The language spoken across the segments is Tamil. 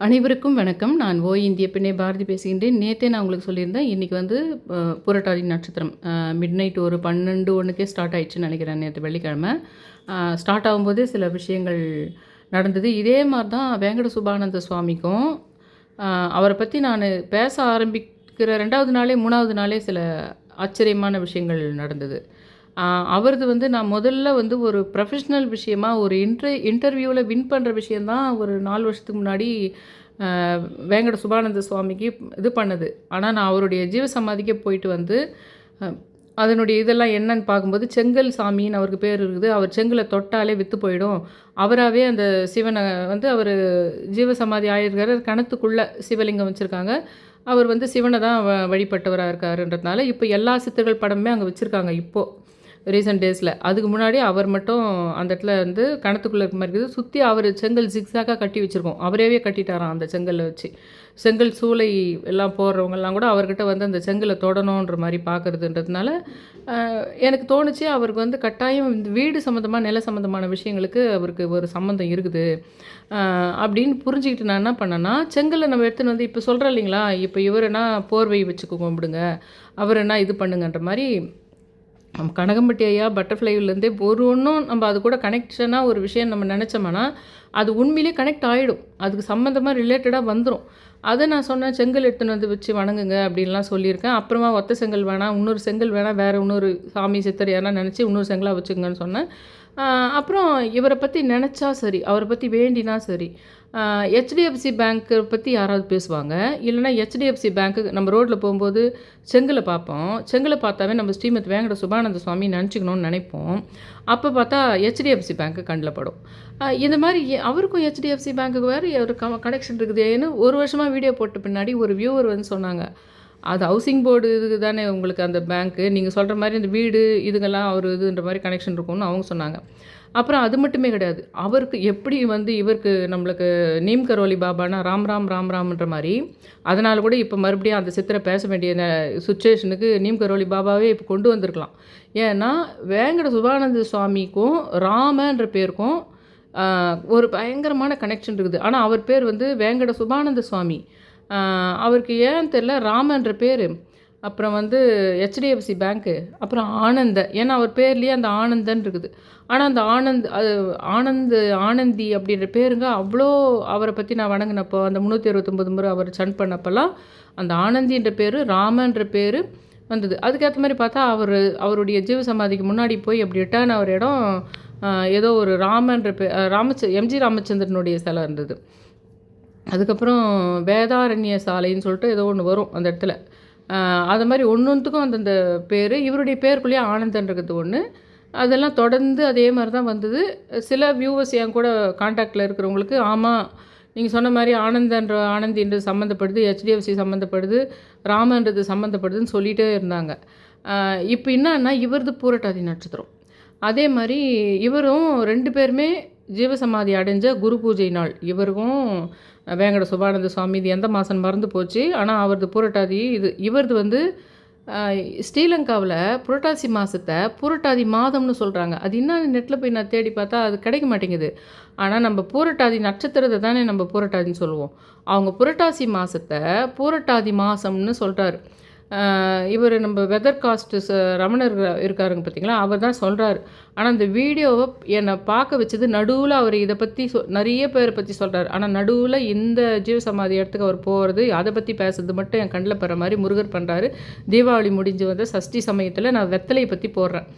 அனைவருக்கும் வணக்கம். நான் ஓ இந்திய பெண்ணை பாரதி பேசுகின்றேன். நேற்றே நான் உங்களுக்கு சொல்லியிருந்தேன் இன்றைக்கி வந்து புரட்டாதி நட்சத்திரம். மிட் நைட் ஒரு பன்னெண்டு ஒன்றுக்கே ஸ்டார்ட் ஆயிடுச்சுன்னு நினைக்கிறேன் நேற்று வெள்ளிக்கிழமை. ஸ்டார்ட் ஆகும்போதே சில விஷயங்கள் நடந்தது. இதே மாதிரி தான் வேங்கட சுபானந்த சுவாமிக்கும். அவரை பற்றி நான் பேச ஆரம்பிக்கிற ரெண்டாவது நாளே மூணாவது நாளே சில ஆச்சரியமான விஷயங்கள் நடந்தது. அவரது வந்து நான் முதல்ல வந்து ஒரு ப்ரொஃபஷ்னல் விஷயமா ஒரு இன்டர் இன்டர்வியூவில் வின் பண்ணுற விஷயந்தான் ஒரு நாலு வருஷத்துக்கு முன்னாடி வேங்கட சுபானந்த சுவாமிக்கு இது பண்ணது. ஆனால் நான் அவருடைய ஜீவ சமாதிக்கு போயிட்டு வந்து அதனுடைய இதெல்லாம் என்னன்னு பார்க்கும்போது செங்கல் சாமின்னு அவருக்கு பேர் இருக்குது. அவர் செங்கலை தொட்டாலே விற்று போயிடும். அவராகவே அந்த சிவனை வந்து அவர் ஜீவசமாதி ஆயிருக்காரு. கணத்துக்குள்ளே சிவலிங்கம் வச்சுருக்காங்க. அவர் வந்து சிவனை தான் வ- வழிபட்டவராக இருக்காருன்றதுனால இப்போ எல்லா சித்தர்கள் படமுமே அங்கே வச்சுருக்காங்க. இப்போது ரீசெண்ட் டேஸில் அதுக்கு முன்னாடி அவர் மட்டும் அந்த இடத்துல வந்து கணத்துக்குள்ளே இருக்க மாதிரி இருக்குது. சுற்றி அவர் செங்கல் ஜிக்ஸாக்காக கட்டி வச்சுருக்கோம். அவரேவே கட்டிட்டாராம் அந்த செங்கலை வச்சு. செங்கல் சூளை எல்லாம் போடுறவங்கெல்லாம் கூட அவர்கிட்ட வந்து அந்த செங்கலை தொடணுன்ற மாதிரி பார்க்குறதுன்றதுனால எனக்கு தோணுச்சு அவருக்கு வந்து கட்டாயம் இந்த வீடு சம்மந்தமாக நில சம்மந்தமான விஷயங்களுக்கு அவருக்கு ஒரு சம்மந்தம் இருக்குது. அப்படின்னு புரிஞ்சுக்கிட்டு நான் என்ன பண்ணேன்னா செங்கலை நம்ம எடுத்துன்னு வந்து இப்போ சொல்கிறேன் இல்லைங்களா இப்போ இவருன்னா போர்வை வச்சு கும்பிடுங்க அவர் என்ன இது பண்ணுங்கன்ற மாதிரி நம்ம கனகம்பட்டி ஐயா பட்டர்ஃப்ளைலேருந்தே ஒரு ஒன்றும் நம்ம அது கூட கனெக்ஷனாக ஒரு விஷயம் நம்ம நினச்சோம்னா அது உண்மையிலே கனெக்ட் ஆகிடும் அதுக்கு சம்மந்தமாக ரிலேட்டடாக வந்துடும் அதை நான் சொன்னேன் செங்கல் எடுத்துன்னு வந்து வச்சு வணங்குங்க அப்படின்லாம் சொல்லியிருக்கேன். அப்புறமா ஒத்த செங்கல் வேணாம் இன்னொரு செங்கல் வேணாம் வேறு இன்னொரு சாமி சித்தர் யாரா நினச்சி இன்னொரு செங்கலாக வச்சுங்கன்னு சொன்னேன். அப்புறம் இவரை பற்றி நினச்சா சரி அவரை பற்றி வேண்டினா சரி. ஹெச்டிஎஃப்சி பேங்க்கை பற்றி யாராவது பேசுவாங்க? இல்லைன்னா ஹெச்டிஎஃப்சி பேங்க்கு நம்ம ரோட்டில் போகும்போது செங்கலை பார்ப்போம். செங்கலை பார்த்தாவே நம்ம ஸ்ரீமத் வேங்கட சுபானந்த சுவாமி நினச்சிக்கணும்னு நினைப்போம். அப்போ பார்த்தா ஹெச்டிஎஃப்சி பேங்க்கு கண்ணில் படும். இந்த மாதிரி அவருக்கும் ஹெச்டிஎஃப்சி பேங்க்குக்கு வேறு ஒரு க கனெக்ஷன் இருக்குதேன்னு ஒரு வருஷமாக வீடியோ போட்ட பின்னாடி ஒரு வியூவர் வந்து சொன்னாங்க. அது ஹவுசிங் போர்டு இதுக்கு தானே உங்களுக்கு அந்த பேங்க்கு நீங்கள் சொல்கிற மாதிரி இந்த வீடு இதுங்கெல்லாம் ஒரு இதுன்ற மாதிரி கனெக்ஷன் இருக்கும்னு அவங்க சொன்னாங்க. அப்புறம் அது மட்டுமே கிடையாது. அவருக்கு எப்படி வந்து இவருக்கு நம்மளுக்கு நீம் கரோலி பாபானா ராம் ராம் ராம் ராம்ன்ற மாதிரி அதனால் கூட இப்போ மறுபடியும் அந்த சித்திரை பேச வேண்டிய சுச்சுவேஷனுக்கு நீம் கரோலி பாபாவே இப்போ கொண்டு வந்திருக்கலாம். ஏன்னா வேங்கட சுபானந்த சுவாமிக்கும் ராமன்ற பேருக்கும் ஒரு பயங்கரமான கனெக்ஷன் இருக்குது. ஆனால் அவர் பேர் வந்து வேங்கட சுபானந்த சுவாமி. அவருக்கு ஏன் தெரில ராமன்ற பேர். அப்புறம் வந்து ஹெச்டிஎஃப்சி பேங்க்கு அப்புறம் ஆனந்த. ஏன்னா அவர் பேர்லேயே அந்த ஆனந்தன் இருக்குது. ஆனால் அந்த ஆனந்த் அது ஆனந்த் ஆனந்தி அப்படின்ற பேருங்க அவ்வளோ அவரை பற்றி நான் வணங்கினப்போ அந்த முந்நூற்றி அறுபத்தொம்பது முறை அவர் சன் பண்ணப்போல்லாம் அந்த ஆனந்தின்ற பேர் ராமன்ற பேர் வந்தது. அதுக்கேற்ற மாதிரி பார்த்தா அவர் அவருடைய ஜீவ சமாதிக்கு முன்னாடி போய் அப்படி ரிட்டர்ன் அவர் இடம் ஏதோ ஒரு ராமன்ற பே ராமச்ச எம்ஜி ராமச்சந்திரனுடைய சிலை இருந்தது. அதுக்கப்புறம் வேதாரண்ய சாலைன்னு சொல்லிட்டு ஏதோ ஒன்று வரும் அந்த இடத்துல. அது மாதிரி ஒன்றுத்துக்கும் அந்தந்த பேர். இவருடைய பேருக்குள்ளேயே ஆனந்தன்றது ஒன்று அதெல்லாம் தொடர்ந்து அதே மாதிரி தான் வந்தது. சில வியூவர்ஸ் என் கூட காண்டாக்டில் இருக்கிறவங்களுக்கு ஆமாம் நீங்கள் சொன்ன மாதிரி ஆனந்தன்ற ஆனந்தின்றது சம்மந்தப்படுது ஹெச்டிஎஃப்சி சம்மந்தப்படுது ராமன்றது சம்மந்தப்படுதுன்னு சொல்லிகிட்டே இருந்தாங்க. இப்போ என்னன்னா இவரது பூரட்டாதி நட்சத்திரம். அதே மாதிரி இவரும் ரெண்டு பேருமே ஜீவசமாதி அடைஞ்ச குரு பூஜை நாள். இவருக்கும் வேங்கட சுபானந்த சுவாமி இது எந்த மாதம் மறந்து போச்சு? ஆனால் அவரது புரட்டாதி இது இவரது வந்து ஸ்ரீலங்காவில் புரட்டாசி மாதத்தை புரட்டாதி மாதம்னு சொல்கிறாங்க அது இன்னும் நெட்டில் போய் நான் தேடி பார்த்தா அது கிடைக்க மாட்டேங்குது. ஆனால் நம்ம புரட்டாதி நட்சத்திரத்தை தானே நம்ம புரட்டாதின்னு சொல்லுவோம். அவங்க புரட்டாசி மாதத்தை புரட்டாதி மாதம்னு சொல்கிறாரு இவர் நம்ம வெதர் காஸ்ட் ரமணர் இருக்காருங்க பார்த்தீங்களா அவர் தான் சொல்கிறாரு ஆனால் அந்த வீடியோவை என்னை பார்க்க வச்சது நடுவில் அவர் இதை பற்றி சொ நிறைய பேரை பற்றி சொல்கிறார் ஆனால் நடுவில் இந்த ஜீவ சமாதி இடத்துக்கு அவர் போகிறது அதை பற்றி பேசுறது மட்டும் என் கண்ணில் படுற மாதிரி முருகர் பண்ணுறாரு தீபாவளி முடிஞ்சு வந்த சஷ்டி சமயத்தில் நான் வெத்தலையை பற்றி போடுறேன்.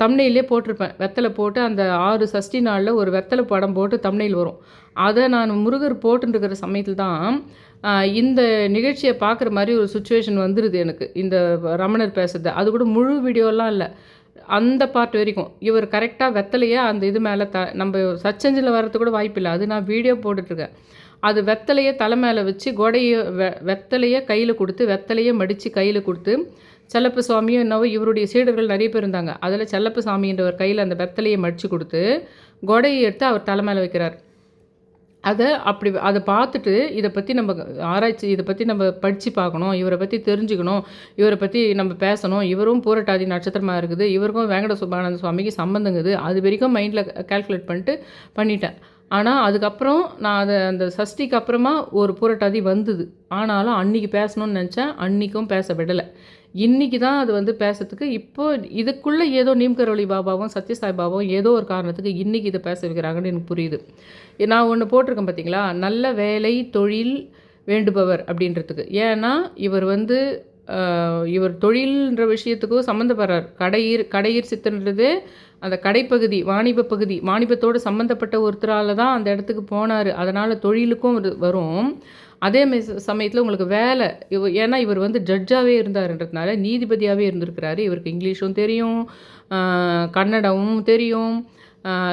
தம்னையிலே போட்டிருப்பேன். வெத்தலை போட்டு அந்த ஆறு சஷ்டி நாளில் ஒரு வெத்தலை படம் போட்டு தம்னையில் வரும். அதை நான் முருகர் போட்டுருக்கிற சமயத்தில் தான் இந்த நிகழ்ச்சியை பார்க்குற மாதிரி ஒரு சுச்சுவேஷன் வந்துடுது எனக்கு. இந்த ரமணர் பேசுறது. அது கூட முழு வீடியோலாம் இல்லை. அந்த பார்ட் வரைக்கும். இவர் கரெக்டாக வெத்தலையே அந்த இது மேலே த நம்ம சச்சஞ்சில் வரது கூட வாய்ப்பில்லை அது நான் வீடியோ போட்டுட்ருக்கேன். அது வெத்தலையே தலை மேலே வச்சு கொடையை வெ வெத்தலையே கையில் கொடுத்து வெத்தலையே மடித்து கையில் கொடுத்து செல்லப்ப சுவாமியும் என்னவோ இவருடைய சீடர்கள் நிறைய பேர் இருந்தாங்க. அதில் செல்லப்ப சாமின்றவர் கையில் அந்த வெத்தலையை மடித்து கொடுத்து கொடையை எடுத்து அவர் தலை மேலே வைக்கிறார். அதை அப்படி அதை பார்த்துட்டு இதை பற்றி நம்ம ஆராய்ச்சி இதை பற்றி நம்ம படித்து பார்க்கணும் இவரை பற்றி தெரிஞ்சுக்கணும் இவரை பற்றி நம்ம பேசணும். இவரும் பூரட்டாதி நட்சத்திரமாக இருக்குது. இவருக்கும் வேங்கட சுப்பானந்த சுவாமிக்கு சம்மந்தங்குது அது வரைக்கும் மைண்டில் கால்குலேட் பண்ணிட்டு பண்ணிட்டேன். ஆனால் அதுக்கப்புறம் நான் அதை அந்த சஷ்டிக்கு அப்புறமா ஒரு பூரட்டாதி வந்தது. ஆனாலும் அன்றைக்கி பேசணும்னு நினச்சேன். அன்றைக்கும் பேச விடலை. இன்றைக்கி தான் அது வந்து பேசுறதுக்கு இப்போ இதுக்குள்ளே ஏதோ நீம்கரோலி பாபாவும் சத்யசாய் பாபாவும் ஏதோ ஒரு காரணத்துக்கு இன்றைக்கி இதை பேச வைக்கிறாங்கன்னு எனக்கு புரியுது. நான் ஒன்று போட்டிருக்கேன் பார்த்தீங்களா நல்ல வேலை தொழில் வேண்டுபவர் அப்படின்றதுக்கு. ஏன்னா இவர் வந்து இவர் தொழில்ன்ற விஷயத்துக்கும் சம்மந்தப்படுறார் கடையீர் கடையீர் சித்தன்றதே அந்த கடைப்பகுதி வாணிப பகுதி வாணிபத்தோடு சம்மந்தப்பட்ட ஒருத்தரால் தான் அந்த இடத்துக்கு போனார். அதனால் தொழிலுக்கும் வரும். அதே சமயத்தில் உங்களுக்கு வேலை இவ ஏன்னா இவர் வந்து ஜட்ஜாகவே இருந்தாருன்றதுனால நீதிபதியாகவே இருந்திருக்கிறாரு. இவருக்கு இங்கிலீஷும் தெரியும் கன்னடமும் தெரியும்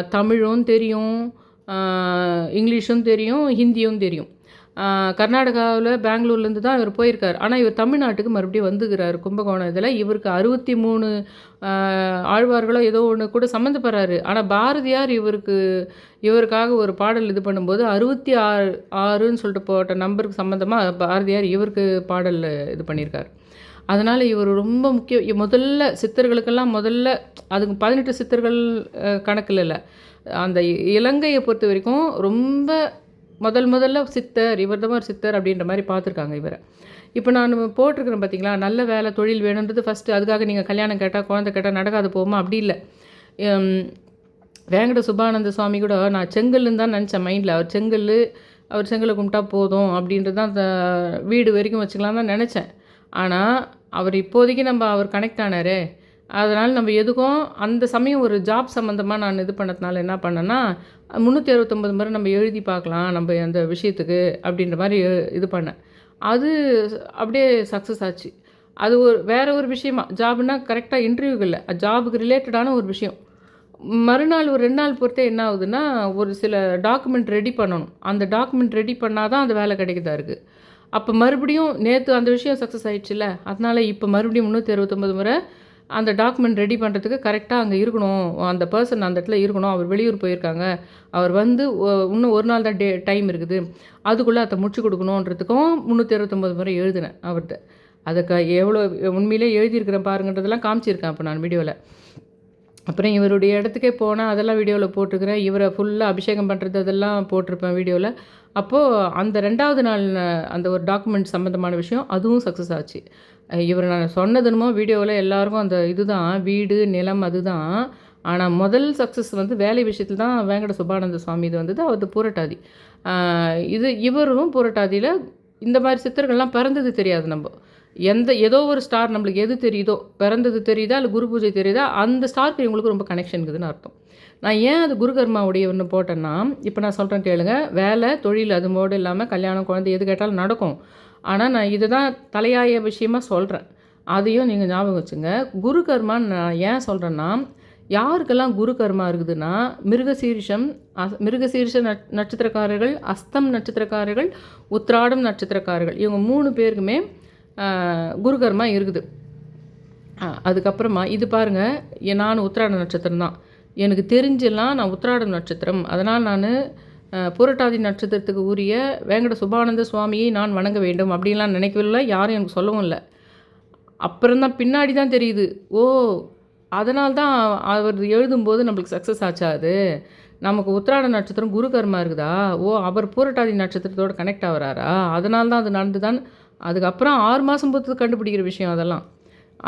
தமிழும் தெரியும் இங்கிலீஷும் தெரியும் ஹிந்தியும் தெரியும். கர்நாடகாவில் பெங்களூர்லேருந்து தான் இவர் போயிருக்கார். ஆனால் இவர் தமிழ்நாட்டுக்கு மறுபடியும் வந்துக்கிறார் கும்பகோணம் இதில். இவருக்கு அறுபத்தி மூணு ஆழ்வார்களோ ஏதோ ஒன்று கூட சம்மந்தப்படுறாரு. ஆனால் பாரதியார் இவருக்கு இவருக்காக ஒரு பாடல் இது பண்ணும்போது அறுபத்தி ஆறு ஆறுன்னு சொல்லிட்டு போட்ட நம்பருக்கு சம்மந்தமாக பாரதியார் இவருக்கு பாடல் இது பண்ணியிருக்கார். அதனால் இவர் ரொம்ப முக்கிய முதல்ல சித்தர்களுக்கெல்லாம் முதல்ல அதுக்கு பதினெட்டு சித்தர்கள் கணக்கில் இல்லை. அந்த இலங்கையை பொறுத்த வரைக்கும் ரொம்ப முதல் முதல்ல சித்தர் இவர் தான் ஒரு சித்தர் அப்படின்ற மாதிரி பார்த்துருக்காங்க இவரை. இப்போ நான் போட்டிருக்கிறேன் பார்த்தீங்களா? நல்ல வேலை தொழில் வேணுன்றது ஃபஸ்ட்டு அதுக்காக நீங்கள் கல்யாணம் கேட்டால் குழந்தை கேட்டால் நடக்காது போகுமா அப்படி இல்லை. வேங்கட சுபானந்த சுவாமி கூட நான் செங்கல்லுன்னு தான் நினச்சேன் மைண்டில் அவர் செங்கல் அவர் செங்கலை கும்பிட்டா போதும் அப்படின்றது தான் அந்த வீடு வரைக்கும் வச்சுக்கலாம் தான் நினச்சேன். ஆனால் அவர் இப்போதைக்கு நம்ம அவர் கனெக்ட் ஆனாரே. அதனால் நம்ம எதுக்கும் அந்த சமயம் ஒரு ஜாப் சம்மந்தமாக நான் இது பண்ணதுனால என்ன பண்ணேன்னா முந்நூற்றி அறுபத்தொம்பது முறை நம்ம எழுதி பார்க்கலாம் நம்ம அந்த விஷயத்துக்கு அப்படின்ற மாதிரி இது பண்ணேன். அது அப்படியே சக்ஸஸ் ஆச்சு. அது ஒரு வேற ஒரு விஷயமா ஜாப்னா கரெக்டாக இன்டர்வியூக்கு இல்லை. ஜாபுக்கு ரிலேட்டடான ஒரு விஷயம். மறுநாள் ஒரு ரெண்டு நாள் பொறுத்தே என்ன ஆகுதுன்னா ஒரு சில டாக்குமெண்ட் ரெடி பண்ணணும். அந்த டாக்குமெண்ட் ரெடி பண்ணால் தான் அந்த வேலை கிடைக்குதா இருக்குது அப்போ மறுபடியும் நேற்று அந்த விஷயம் சக்ஸஸ் ஆயிடுச்சுல்ல அதனால் இப்போ மறுபடியும் முந்நூற்றி அறுபத்தொம்பது முறை அந்த டாக்குமெண்ட் ரெடி பண்ணுறதுக்கு கரெக்டாக அங்கே இருக்கணும். அந்த பர்சன் அந்த இடத்துல இருக்கணும். அவர் வெளியூர் போயிருக்காங்க. அவர் வந்து இன்னும் ஒரு நாள் தான் டே டைம் இருக்குது. அதுக்குள்ளே அதை முடிச்சு கொடுக்கணுன்றதுக்கும் முந்நூற்றி அறுபத்தொம்பது முறை எழுதினேன் அவர்கிட்ட அதுக்கு எவ்வளோ உண்மையிலே எழுதியிருக்கிறேன் பாருங்கன்றதெல்லாம் காமிச்சிருக்கேன் அப்போ நான் வீடியோவில் அப்புறம் இவருடைய இடத்துக்கே போனால் அதெல்லாம் வீடியோவில் போட்டிருக்கிறேன். இவரை ஃபுல்லாக அபிஷேகம் பண்ணுறது அதெல்லாம் போட்டிருப்பேன் வீடியோவில் அப்போது அந்த ரெண்டாவது நாள் அந்த ஒரு டாக்குமெண்ட் சம்மந்தமான விஷயம் அதுவும் சக்ஸஸ் ஆச்சு. இவர் நான் சொன்னதுனுமோ வீடியோவில் எல்லாருக்கும் அந்த இதுதான் வீடு நிலம் அதுதான். ஆனால் முதல் சக்ஸஸ் வந்து வேலை விஷயத்தில் தான் வேங்கட சுபானந்த சுவாமி இது வந்தது அவரது பூரட்டாதி. இது இவரும் பூரட்டாதியில் இந்த மாதிரி சித்தர்கள்லாம் பிறந்தது தெரியாது நம்ம. எந்த ஏதோ ஒரு ஸ்டார் நம்மளுக்கு எது தெரியுதோ பிறந்தது தெரியுதா இல்லை குரு பூஜை தெரியுதா அந்த ஸ்டாருக்கு இவங்களுக்கு ரொம்ப கனெக்ஷன் இருக்குதுன்னு அர்த்தம். நான் ஏன் அது குருகர்மாவுடைய ஒன்று போட்டேன்னா இப்போ நான் சொல்கிறேன் கேளுங்க வேலை தொழில் அது மோடு இல்லாமல் கல்யாணம் குழந்தை எது கேட்டாலும் நடக்கும். ஆனால் நான் இதை தான் தலையாய விஷயமா சொல்கிறேன் அதையும் நீங்கள் ஞாபகம் வச்சுங்க. குரு கர்மான்னு நான் ஏன் சொல்கிறேன்னா யாருக்கெல்லாம் குரு கர்மா இருக்குதுன்னா மிருகசீரிஷம் அஸ்- மிருகசீரிஷ நட் நட்சத்திரக்காரர்கள் அஸ்தம் நட்சத்திரக்காரர்கள் உத்ராடம் நட்சத்திரக்காரர்கள் இவங்க மூணு பேருக்குமே குரு கர்மா இருக்குது. அதுக்கப்புறமா இது பாருங்கள் எ- நான் உத்திராட நட்சத்திரம் தான் எனக்கு தெரிஞ்செல்லாம் நான் உத்திராட நட்சத்திரம். அதனால் நான் புரட்டாதி நட்சத்திரத்துக்கு உரிய வேங்கட சுபானந்த சுவாமியை நான் வணங்க வேண்டும் அப்படின்லாம் நினைக்கவில்லை யாரும் எனக்கு சொல்லவும் இல்லை. அப்புறம்தான் பின்னாடி தான் தெரியுது. ஓ அதனால் தான் அவர் எழுதும்போது நம்மளுக்கு சக்ஸஸ் ஆச்சா அது நமக்கு உத்திராட நட்சத்திரம் குரு கர்மா இருக்குதா? ஓ அவர் பூரட்டாதி நட்சத்திரத்தோட கனெக்ட் ஆகிறாரா அதனால தான் அது நடந்துதான் அதுக்கப்புறம் ஆறு மாதம் பொறுத்து கண்டுபிடிக்கிற விஷயம் அதெல்லாம்.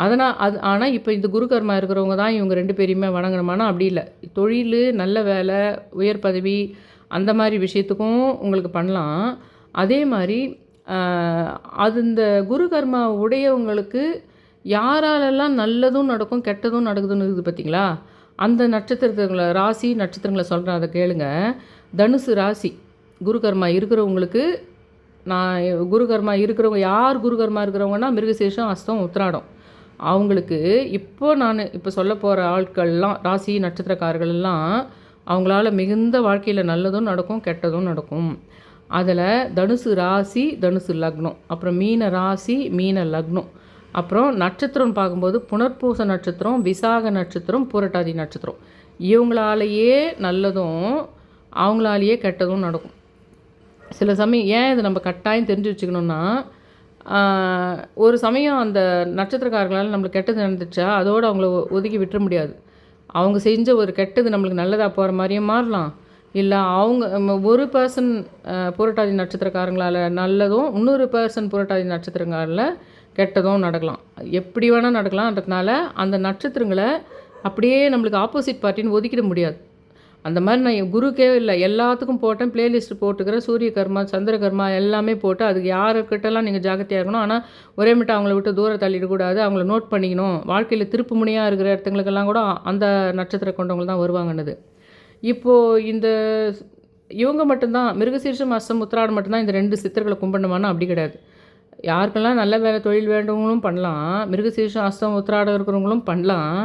அதனால் அது ஆனால் இப்போ இந்த குரு கர்மா இருக்கிறவங்க தான் இவங்க ரெண்டு பேரையுமே வணங்கணுமானா அப்படி இல்லை. தொழில் நல்ல வேலை உயர் பதவி அந்த மாதிரி விஷயத்துக்கும் உங்களுக்கு பண்ணலாம். அதே மாதிரி அது இந்த குரு கர்மா உடையவங்களுக்கு யாராலெல்லாம் நல்லதும் நடக்கும் கெட்டதும் நடக்குதுன்னு இருக்குது பார்த்தீங்களா? அந்த நட்சத்திரங்களை ராசி நட்சத்திரங்களை சொல்கிறேன் அதை கேளுங்க. தனுசு ராசி குரு கர்மா இருக்கிறவங்களுக்கு நான் குரு கர்மா இருக்கிறவங்க யார் குரு கர்மா இருக்கிறவங்கன்னா மிருகசேஷம் அஸ்தம் உத்திராடம். அவங்களுக்கு இப்போ நான் இப்போ சொல்ல போகிற ஆட்கள்லாம் ராசி நட்சத்திரக்காரர்கள் எல்லாம் அவங்களால மிகுந்த வாழ்க்கையில் நல்லதும் நடக்கும் கெட்டதும் நடக்கும். அதில் தனுசு ராசி தனுசு லக்னம். அப்புறம் மீன ராசி மீன லக்னம். அப்புறம் நட்சத்திரம் பார்க்கும்போது புனர்பூச நட்சத்திரம் விசாக நட்சத்திரம் பூரட்டாதி நட்சத்திரம். இவங்களாலேயே நல்லதும் அவங்களாலேயே கெட்டதும் நடக்கும். சில சமயம் ஏன் இது நம்ம கட்டாயம் தெரிஞ்சு வச்சுக்கணுன்னா ஒரு சமயம் அந்த நட்சத்திரக்காரர்களால் நம்மளுக்கு கெட்டது நடந்துச்சா அதோடு அவங்கள ஒ- ஒதுக்கி விட்டுற முடியாது. அவங்க செஞ்ச ஒரு கெட்டது நம்மளுக்கு நல்லதாக போகிற மாதிரியும் மாறலாம். இல்லை அவங்க ஒரு பர்சன் புரட்டாதி நட்சத்திரக்காரங்களால் நல்லதும் இன்னொரு பர்சன் புரட்டாதி நட்சத்திரங்களால் கெட்டதும் நடக்கலாம். எப்படி வேணால் நடக்கலாம்ன்றதுனால அந்த நட்சத்திரங்களை அப்படியே நம்மளுக்கு ஆப்போசிட் பார்ட்டின்னு ஒதுக்கிட முடியாது. அந்த மாதிரி நான் என் குருக்கே இல்லை. எல்லாத்துக்கும் போட்டேன். பிளேலிஸ்ட் போட்டுக்கிறேன் சூரிய கர்மா சந்திர கர்மா எல்லாமே போட்டு அதுக்கு யாருக்கிட்டலாம் நீங்கள் ஜாக்கிரதையாக இருக்கணும். ஆனால் ஒரே மட்டும் அவங்கள விட்டு தூரம் தள்ளிடக்கூடாது. அவங்கள நோட் பண்ணிக்கணும். வாழ்க்கையில் திருப்பு முனையாக இருக்கிற இடத்துங்களுக்கெல்லாம் கூட அந்த நட்சத்திரம் கொண்டவங்க தான் வருவாங்கன்னது. இப்போது இந்த இவங்க மட்டும்தான் மிருகசீர்ஷம் அஸ்தம் உத்திராடம் மட்டும்தான் இந்த ரெண்டு சித்தர்களை கும்பிடணுமானா அப்படி கிடையாது. யாருக்கெல்லாம் நல்ல வேலை தொழில் வேண்டவங்களும் பண்ணலாம். மிருகசீர்ஷம் அஸ்தம் உத்திராடம் இருக்கிறவங்களும் பண்ணலாம்.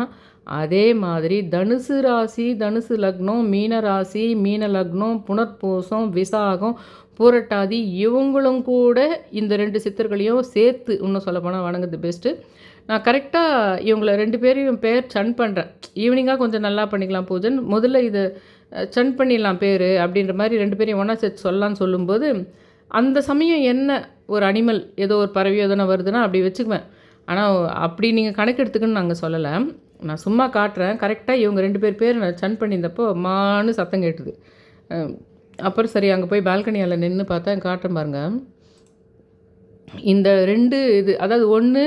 அதே மாதிரி தனுசு ராசி தனுசு லக்னம் மீன ராசி மீன லக்னம் புனர்பூசம் விசாகம் பூரட்டாதி இவங்களும் கூட இந்த ரெண்டு சித்தர்களையும் சேர்த்து இன்னும் சொல்லப்போனால் வணங்குது பெஸ்ட்டு நான் கரெக்டாக இவங்கள ரெண்டு பேரையும் பேர் சன் பண்ணுறேன் ஈவினிங்காக கொஞ்சம் நல்லா பண்ணிக்கலாம் பூஜன். முதல்ல இதை சன் பண்ணிடலாம் பேர் அப்படின்ற மாதிரி ரெண்டு பேரையும் ஒன்றா சேர்த்து சொல்லலாம்னு சொல்லும்போது அந்த சமயம் என்ன ஒரு அனிமல் ஏதோ ஒரு பறவையோ எதனா வருதுன்னா அப்படி வச்சுக்குவேன். ஆனால் அப்படி நீங்கள் கணக்கெடுத்துக்குன்னு நாங்கள் சொல்லலை. நான் சும்மா காட்டுறேன். கரெக்டாக இவங்க ரெண்டு பேர் பேர் நான் சன் பண்ணியிருந்தப்போ மான்னு சத்தம் கேட்டுது. அப்புறம் சரி அங்கே போய் பால்கனியால் நின்று பார்த்தா காட்டுறேன் பாருங்க. இந்த ரெண்டு இது அதாவது ஒன்று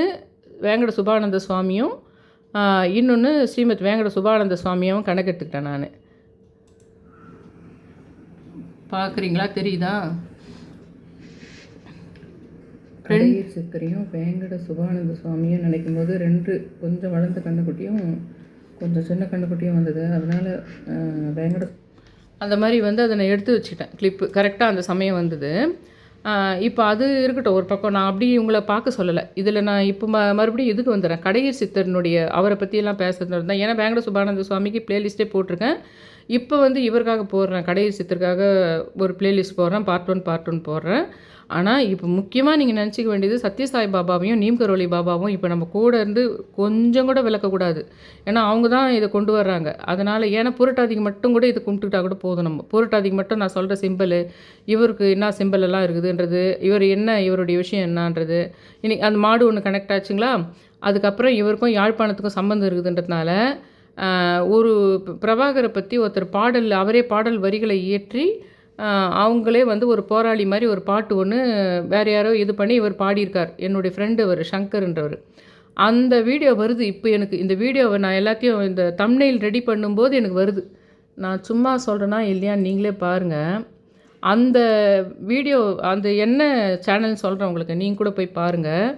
வேங்கட சுபானந்த சுவாமியும் இன்னொன்று ஸ்ரீமத் வேங்கட சுபானந்த சுவாமியும் கணக்கெடுத்துக்கிட்டேன் நான். பார்க்குறீங்களா? தெரியுதா? கடையீர் சித்தரையும் வேங்கட சுபானந்த சுவாமியும் நினைக்கும் போது ரெண்டு கொஞ்சம் வளர்ந்த கண்ணுக்குட்டியும் கொஞ்சம் சின்ன கண்ணுக்குட்டியும் வந்தது. அதனால் வேங்கட அந்த மாதிரி வந்து அதை நான் எடுத்து வச்சுக்கிட்டேன். கிளிப்பு கரெக்டாக அந்த சமயம் வந்தது. இப்போ அது இருக்கட்டும். ஒரு பக்கம் நான் அப்படி உங்களை பார்க்க சொல்லலை. இதில் நான் இப்போ ம மறுபடியும் இதுக்கு வந்துடுறேன் கடையீர் சித்தர்னுடைய அவரை பற்றியெல்லாம் பேசுறது இருந்தேன் ஏன்னா வேங்கட சுபானந்த சுவாமிக்கு பிளேலிஸ்ட்டே போட்டிருக்கேன். இப்போ வந்து இவருக்காக போடுறேன். கடையீர் சித்தருக்காக ஒரு பிளேலிஸ்ட் போடுறேன். பார்ட் ஒன் பார்ட் ஒன் போடுறேன். ஆனால் இப்போ முக்கியமாக நீங்கள் நினச்சிக்க வேண்டியது சத்யசாய் பாபாவையும் நீம் கரோலி பாபாவும் இப்போ நம்ம கூட இருந்து கொஞ்சம் கூட விளக்கக்கூடாது ஏன்னா அவங்க தான் இதை கொண்டு வர்றாங்க. அதனால் ஏன்னா புரட்டாதிக்கு மட்டும் கூட இதை கும்பிட்டுக்கிட்டா கூட போதும் நம்ம. புரட்டாதிக்கு மட்டும் நான் சொல்கிற சிம்பிள் இவருக்கு என்ன சிம்பிள் எல்லாம் இருக்குதுன்றது இவர் என்ன இவருடைய விஷயம் என்னன்றது. இன்னைக்கு அந்த மாடு ஒன்று கனெக்ட் ஆச்சுங்களா? அதுக்கப்புறம் இவருக்கும் யாழ்ப்பாணத்துக்கும் சம்மந்தம் இருக்குதுன்றதுனால ஒரு பிரபாகரை பற்றி ஒருத்தர் பாடல் அவரே பாடல் வரிகளை இயற்றி அவங்களே வந்து ஒரு போராளி மாதிரி ஒரு பாட்டு ஒன்று வேறு யாரோ இது பண்ணி இவர் பாடியிருக்கார். என்னுடைய ஃப்ரெண்டு அவர் சங்கர்ன்றவர். அந்த வீடியோ வருது. இப்போ எனக்கு இந்த வீடியோவை நான் எல்லாத்தையும் இந்த தம்னையில் ரெடி பண்ணும்போது எனக்கு வருது. நான் சும்மா சொல்கிறேன்னா இல்லையா? நீங்களே பாருங்கள் அந்த வீடியோ அந்த என்ன சேனல் சொல்கிறேன் உங்களுக்கு? நீங்கள் கூட போய் பாருங்கள்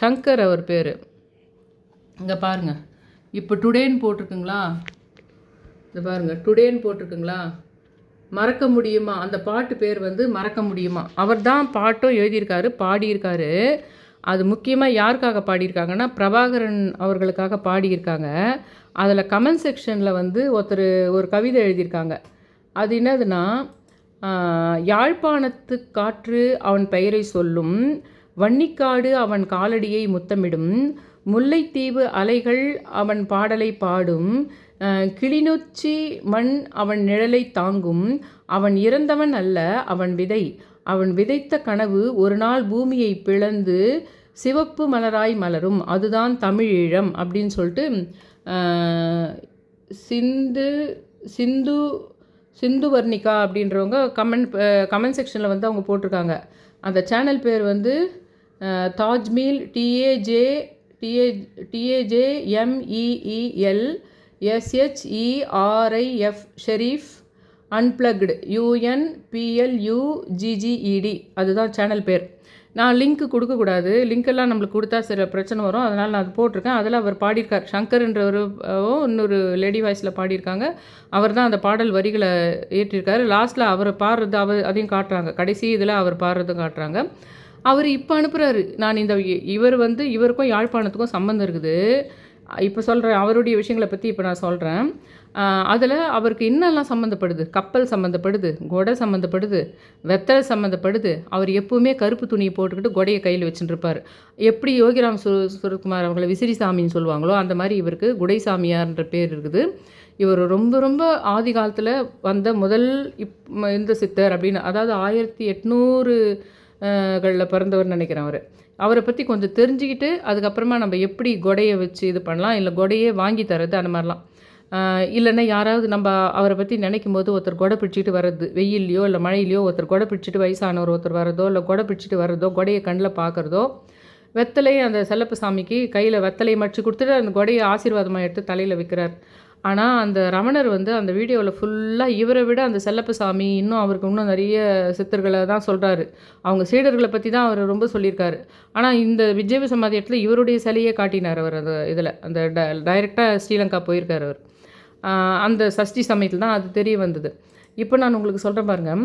சங்கர் அவர் பேர். இங்கே பாருங்க. இப்போ டுடேன்னு போட்டிருக்குங்களா? இந்த பாருங்கள் டுடேன்னு போட்டிருக்குங்களா? மறக்க முடியுமா? அந்த பாட்டு பேர் வந்து மறக்க முடியுமா? அவர் தான் பாட்டும் எழுதியிருக்காரு பாடியிருக்காரு. அது முக்கியமாக யாருக்காக பாடியிருக்காங்கன்னா பிரபாகரன் அவர்களுக்காக பாடியிருக்காங்க. அதில் கமெண்ட் செக்ஷனில் வந்து ஒருத்தர் ஒரு கவிதை எழுதியிருக்காங்க. அது என்னதுன்னா யாழ்ப்பாணத்து காற்று அவன் பெயரை சொல்லும் வன்னிக்காடு அவன் காலடியை முத்தமிடும் முல்லைத்தீவு அலைகள் அவன் பாடலை பாடும் கிளிநொச்சி மண் அவன் நிழலை தாங்கும். அவன் இறந்தவன் அல்ல அவன் விதை. அவன் விதைத்த கனவு ஒரு நாள் பூமியை பிளந்து சிவப்பு மலராய் மலரும். அதுதான் தமிழீழம் அப்படின்னு சொல்லிட்டு சிந்து சிந்து சிந்து வர்ணிகா அப்படின்றவங்க கமெண்ட் கமெண்ட் செக்ஷனில் வந்து அவங்க போட்டிருக்காங்க. அந்த சேனல் பேர் வந்து தாஜ்மீல் டிஏஜே டிஏ டிஏஜே எம்இஇஎல் எஸ்ஹெச்இஆர்ஐஎஃப் ஷெரீஃப் அன்பிளக்டு யூஎன் பிஎல்யூஜிஜிஇடி அதுதான் சேனல் பேர். நான் லிங்க் கொடுக்கக்கூடாது. லிங்க் எல்லாம் நம்மளுக்கு கொடுத்தா சில பிரச்சனை வரும். அதனால் நான் அது போட்டிருக்கேன். அதில் அவர் பாடியிருக்கார். சங்கர்ன்றவர் இன்னொரு லேடி வாய்ஸில் பாடியிருக்காங்க. அவர் தான் அந்த பாடல் வரிகளை ஏற்றிருக்காரு. லாஸ்ட்டில் அவர் பாடுறது அவர் அதையும் காட்டுறாங்க. கடைசி இதில் அவர் பாடுறதும் காட்டுறாங்க. அவர் இப்போ அனுப்புகிறாரு நான் இந்த இ- இவர் வந்து இவருக்கும் யாழ்ப்பாணத்துக்கும் சம்மந்தம் இருக்குது. இப்போ சொல்கிறேன் அவருடைய விஷயங்களை பற்றி இப்போ நான் சொல்கிறேன் அதில் அவருக்கு என்னெல்லாம் சம்மந்தப்படுது கப்பல் சம்மந்தப்படுது கொடை சம்மந்தப்படுது வெத்தலை சம்மந்தப்படுது அவர் எப்போவுமே கருப்பு துணியை போட்டுக்கிட்டு கொடையை கையில் வச்சுட்டுருப்பார் எப்படி யோகிராம் சு சுரத்குமார் அவங்கள விசிறி சாமின்னு சொல்லுவாங்களோ அந்த மாதிரி இவருக்கு குடைசாமியார்ன்ற பேர் இருக்குது. இவர் ரொம்ப ரொம்ப ஆதி காலத்தில் வந்த முதல் இப் இந்த சித்தர் அப்படின்னு அதாவது ஆயிரத்தி எட்நூறு களில் பிறந்தவர் நினைக்கிறேன் அவர். அவரை பற்றி கொஞ்சம் தெரிஞ்சுக்கிட்டு அதுக்கப்புறமா நம்ம எப்படி கொடையை வச்சு இது பண்ணலாம் இல்லை கொடையே வாங்கி தரது அந்த மாதிரிலாம். இல்லைன்னா யாராவது நம்ம அவரை பற்றி நினைக்கும் போது ஒருத்தர் கொடை பிடிச்சிட்டு வர்றது வெயில்லையோ இல்லை மழையிலையோ ஒருத்தர் கொடை பிடிச்சிட்டு வயசானவர் ஒருத்தர் வர்றதோ இல்லை கொடை பிடிச்சிட்டு வர்றதோ கொடையை கண்ணில் பார்க்குறதோ வெத்தலையை அந்த செல்லப்ப சாமிக்கு கையில் வெத்தலையை மடிச்சு கொடுத்துட்டு அந்த கொடையை ஆசீர்வாதமாக எடுத்து தலையில் வைக்கிறார். ஆனால் அந்த ரமணர் வந்து அந்த வீடியோவில் ஃபுல்லாக இவரை விட அந்த செல்லப்ப சாமி இன்னும் அவருக்கு இன்னும் நிறைய சித்தர்களை தான் சொல்கிறாரு அவங்க சீடர்களை பற்றி தான் அவர் ரொம்ப சொல்லியிருக்காரு. ஆனால் இந்த விஜய சமாதி இடத்துல இவருடைய சிலையே காட்டினார் அவர் அந்த இதில். அந்த ட டைரெக்டாக ஸ்ரீலங்கா போயிருக்கார் அவர். அந்த சஷ்டி சமயத்தில் தான் அது தெரிய வந்தது. இப்போ நான் உங்களுக்கு சொல்கிறேன் பாருங்கள்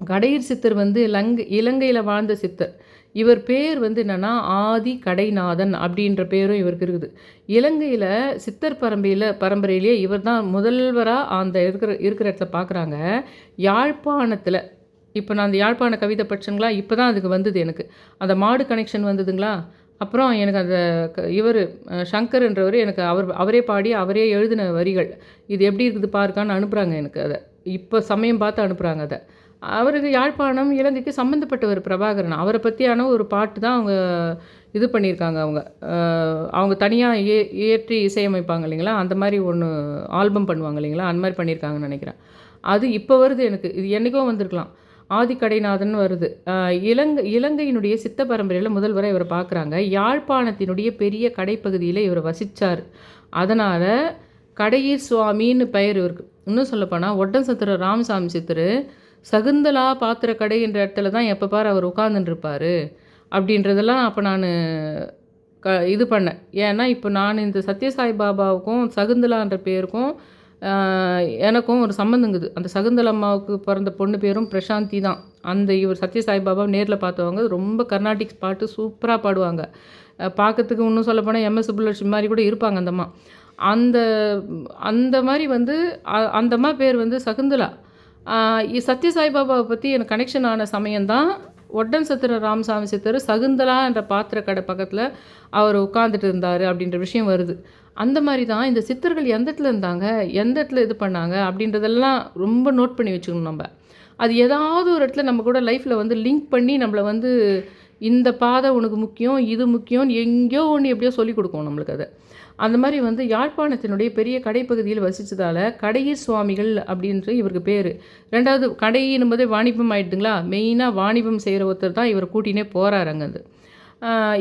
கடையர் சித்தர் வந்து இலங்கை இலங்கையில் வாழ்ந்த சித்தர். இவர் பேர் வந்து என்னென்னா ஆதி கடைநாதன் அப்படின்ற பேரும் இவருக்கு இருக்குது. இலங்கையில் சித்தர் பரம்பரையில் பரம்பரையிலேயே இவர் தான் முதல்வராக அந்த இருக்கிற இருக்கிற இடத்துல பார்க்குறாங்க யாழ்ப்பாணத்தில் இப்போ நான் அந்த யாழ்ப்பாண கவிதை படிச்சேங்களா? இப்போ தான் அதுக்கு வந்தது எனக்கு. அந்த மாடு கனெக்ஷன் வந்ததுங்களா? அப்புறம் எனக்கு அந்த இவர் சங்கர்ன்றவர் எனக்கு அவர் அவரே பாடி அவரே எழுதின வரிகள். இது எப்படி இருக்குது பாருக்கான்னு அனுப்புகிறாங்க எனக்கு அதை. இப்போ சமயம் பார்த்து அனுப்புகிறாங்க அதை. அவருக்கு யாழ்ப்பாணம் இலங்கைக்கு சம்மந்தப்பட்டவர் பிரபாகரன். அவரை பற்றியான ஒரு பாட்டு தான் அவங்க இது பண்ணியிருக்காங்க அவங்க. அவங்க தனியாக ஏ ஏற்றி இசையமைப்பாங்க இல்லைங்களா? அந்த மாதிரி ஒன்று ஆல்பம் பண்ணுவாங்க இல்லைங்களா? அந்த மாதிரி பண்ணியிருக்காங்கன்னு நினைக்கிறேன். அது இப்போ வருது எனக்கு. இது என்றைக்கோ வந்திருக்கலாம். ஆதிக்கடைநாதன் வருது. இலங்கை இலங்கையினுடைய சித்த பரம்பரையில் முதல்வரை இவரை பார்க்குறாங்க யாழ்ப்பாணத்தினுடைய பெரிய கடைப்பகுதியில் இவர் வசித்தார் அதனால் கடையீர் சுவாமின்னு பெயர் இவருக்கு. இன்னும் சொல்லப்போனால் ஒட்டன் சத்திர ராமசாமி சித்தர் சகுந்தலா பாத்திர கடை என்ற இடத்துல தான் எப்போ பார் அவர் உட்காந்துருப்பார் அப்படின்றதெல்லாம் அப்போ நான் க இது பண்ணேன். ஏன்னா இப்போ நான் இந்த சத்யசாய் பாபாவுக்கும் சகுந்தலான்ற பேருக்கும் எனக்கும் ஒரு சம்மந்தங்குது அந்த சகுந்தல அம்மாவுக்கு பிறந்த பொண்ணு பேரும் பிரசாந்தி தான். அந்த இவர் சத்யசாய் பாபா நேரில் பார்த்தவங்க ரொம்ப கர்நாடிக் பாட்டு சூப்பராக பாடுவாங்க. பார்க்கறதுக்கு இன்னும் சொல்லப்போனால் எம்எஸ் சுப்புலட்சுமி மாதிரி கூட இருப்பாங்க அந்தம்மா அந்த அந்த மாதிரி வந்து அந்தம்மா பேர் வந்து சகுந்தலா. சத்ய சாய்பாபாவை பற்றி எனக்கு கனெக்ஷன் ஆன சமயம்தான் ஒட்டன் சத்திர ராமசாமி சித்தர் சகுந்தலா என்ற பாத்திர கடை பக்கத்தில் அவர் உட்காந்துட்டு இருந்தார் அப்படின்ற விஷயம் வருது. அந்த மாதிரி தான் இந்த சித்தர்கள் எந்த இடத்துல இருந்தாங்க எந்த இடத்துல இது பண்ணாங்க அப்படின்றதெல்லாம் ரொம்ப நோட் பண்ணி வச்சுக்கணும் நம்ம. அது ஏதாவது ஒரு இடத்துல நம்ம கூட லைஃப்பில் வந்து லிங்க் பண்ணி நம்மளை வந்து இந்த பாதை உனக்கு முக்கியம் இது முக்கியம் எங்கேயோ ஒன்று எப்படியோ சொல்லிக் கொடுக்கும் நம்மளுக்கு அதை. அந்த மாதிரி வந்து யாழ்ப்பாணத்தினுடைய பெரிய கடைப்பகுதியில் வசித்ததால் கடையீர் சுவாமிகள் அப்படின்ற இவருக்கு பேர். ரெண்டாவது கடையினும் போதே வாணிபம் ஆயிடுதுங்களா மெயினாக வாணிபம் செய்கிற ஒருத்தர் தான் இவர் கூட்டினே போகிறார் அங்கேருந்து